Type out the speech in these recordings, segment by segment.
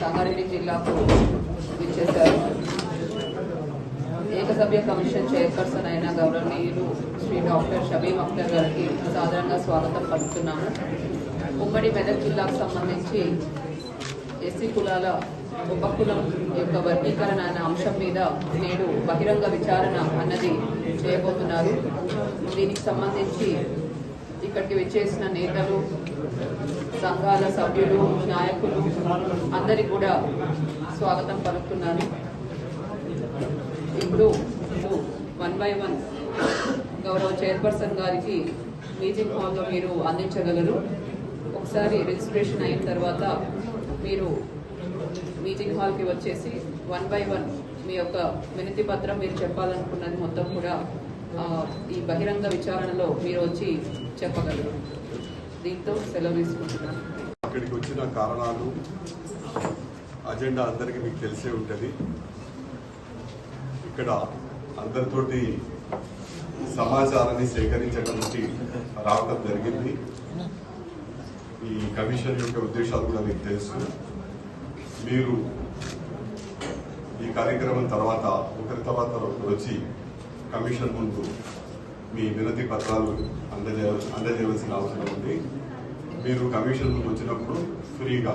సంగారెడ్డి జిల్లాకు ఇచ్చేశారు ఏకసభ్య commission chairperson అయిన గౌరవనీయులు శ్రీ డాక్టర్ షబీం అఖ్తర్ గారికి సాధారణంగా స్వాగతం పలుకుతున్నాము. ఉమ్మడి మెదక్ జిల్లాకు సంబంధించి ఎస్సీ కులాల ఉపకులం యొక్క వర్గీకరణ అనే అంశం మీద నేడు బహిరంగ విచారణ అన్నది చేయబోతున్నారు. దీనికి సంబంధించి ఇక్కడికి వచ్చేసిన నేతలు సంఘాల సభ్యులు నాయకులు అందరికి కూడా స్వాగతం పలుకుతున్నాను. ఇప్పుడు వన్ బై వన్ గౌరవ చైర్పర్సన్ గారికి మీటింగ్ హాల్లో మీరు అందించగలరు. ఒకసారి రిజిస్ట్రేషన్ అయిన తర్వాత మీరు మీటింగ్ హాల్కి వచ్చేసి వన్ బై వన్ మీ యొక్క వినతి పత్రం మీరు చెప్పాలనుకున్నది మొత్తం కూడా ఈ బహిరంగ విచారణలో మీరు వచ్చి చెప్పగలరు. దీంతో సెలవు తీసుకుంటున్నాను. అక్కడికి వచ్చిన కారణాలు అజెండా అందరికీ మీకు తెలిసే ఉంటుంది. ఇక్కడ అందరితోటి సమాచారాన్ని సేకరించడానికి రావడం జరిగింది. ఈ కమిషన్ యొక్క ఉద్దేశాలు కూడా మీకు తెలుసు. మీరు ఈ కార్యక్రమం తర్వాత ఒకరి తర్వాత ఒకరు వచ్చి కమిషన్ ముందు మీ వినతి పత్రాలు అందజే అందజేయవలసిన అవసరం ఉంది. మీరు కమిషన్ ముందు వచ్చినప్పుడు ఫ్రీగా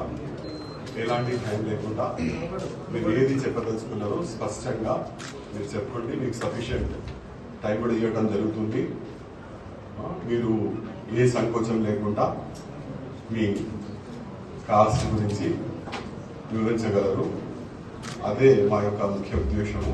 ఎలాంటి టైం లేకుండా మీరు ఏది చెప్పదలుచుకున్నారో స్పష్టంగా మీరు చెప్పండి మీకు సఫిషియంట్ టైం కూడా ఇవ్వడం జరుగుతుంది. మీరు ఏ సంకోచం లేకుండా మీ కాస్ట్ గురించి వివరించగలరు. అదే మా యొక్క ముఖ్య ఉద్దేశము.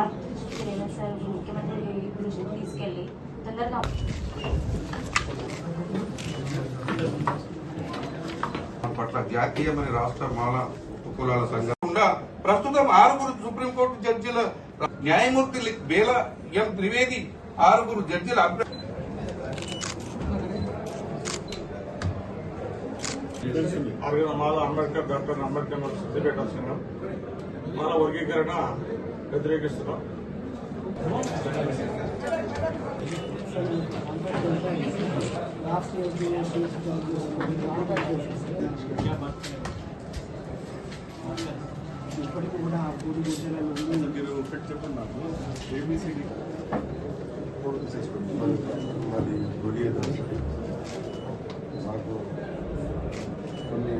సా- సార్ దృష్టికి లేదా సార్ ముఖ్యమంత్రి దృష్టికి తీసుకెళ్ళి తొందరగా పట్ల జాతీయ మరియు రాష్ట్ర మాల ఉపకులాల సంఘం గుండా ప్రస్తుతం ఆరుగురు సుప్రీంకోర్టు జడ్జిల న్యాయమూర్తి బేల ఎం త్రివేది ఆరుగురు జడ్జిల మాల అంబేద్కర్ డాక్టర్ అంబేద్కర్ మరియు సిద్దిపేట సంఘం మాల వర్గీకరణ వ్యతిరేకిస్తున్నాం ఇప్పటికి కూడా ఆ పూడి గుడ్డలలో మీరు ఒకటి చెప్పండి నాకు ఏబిసిడి మాది గుడి ఏదో మాకు కొన్ని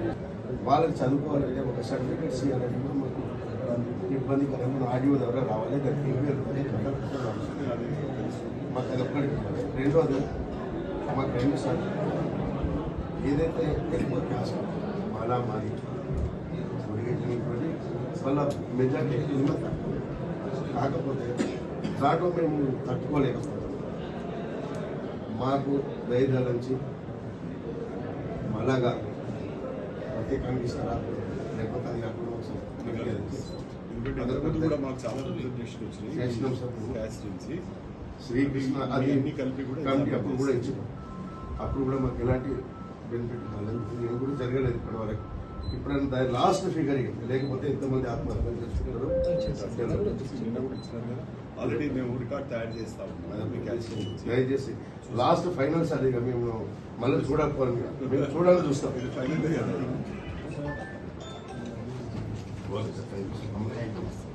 వాళ్ళకి చదువుకోవాలి ఒక సర్టిఫికేట్స్ ఇవ్వాలంటే కూడా ఇబ్బంది ఇబ్బందికరమైన ఆడియో ఎవరో రావాలి దానికి మాకు అది ఒక్కటి రెండోది మా రెండు సార్. ఏదైతే ఎక్కువ క్లాస్ మాలా మాది గుడిగట్టినటువంటి వాళ్ళ మెజార్టీ ఎక్కువ కాకపోతే దాంట్లో మేము తట్టుకోలేకపోతాం. మాకు ధైర్యాల నుంచి మళ్ళాగా ప్రత్యేకంగా ఇస్తారా? లేకపోతే అది కాకుండా ఒకసారి అంతకుముందు కూడా మాకు చాలా రిప్రజెంటేషన్ వచ్చినాయి. క్యాస్ట్ నుంచి శ్రీకృష్ణ అది అన్ని కలిపి కూడా కమిటీ అప్పుడు కూడా ఇచ్చినాం అప్పుడు కూడా మాకు ఎలాంటి బెనిఫిట్ కాలేదు నేను కూడా జరగలేదు ఇప్పటి వరకు ఇప్పుడు దాని లాస్ట్ ఫిగర్ లేకపోతే ఎంతమంది ఆత్మహత్య చేసుకున్నారో ఆల్రెడీ మేము రికార్డ్ తయారు చేస్తా దయచేసి లాస్ట్ ఫైనల్ సార్ ఇక మేము మళ్ళీ చూడకపోవాలి మేము చూడాలని చూస్తాం. ఫైనల్ わざわざ買いました。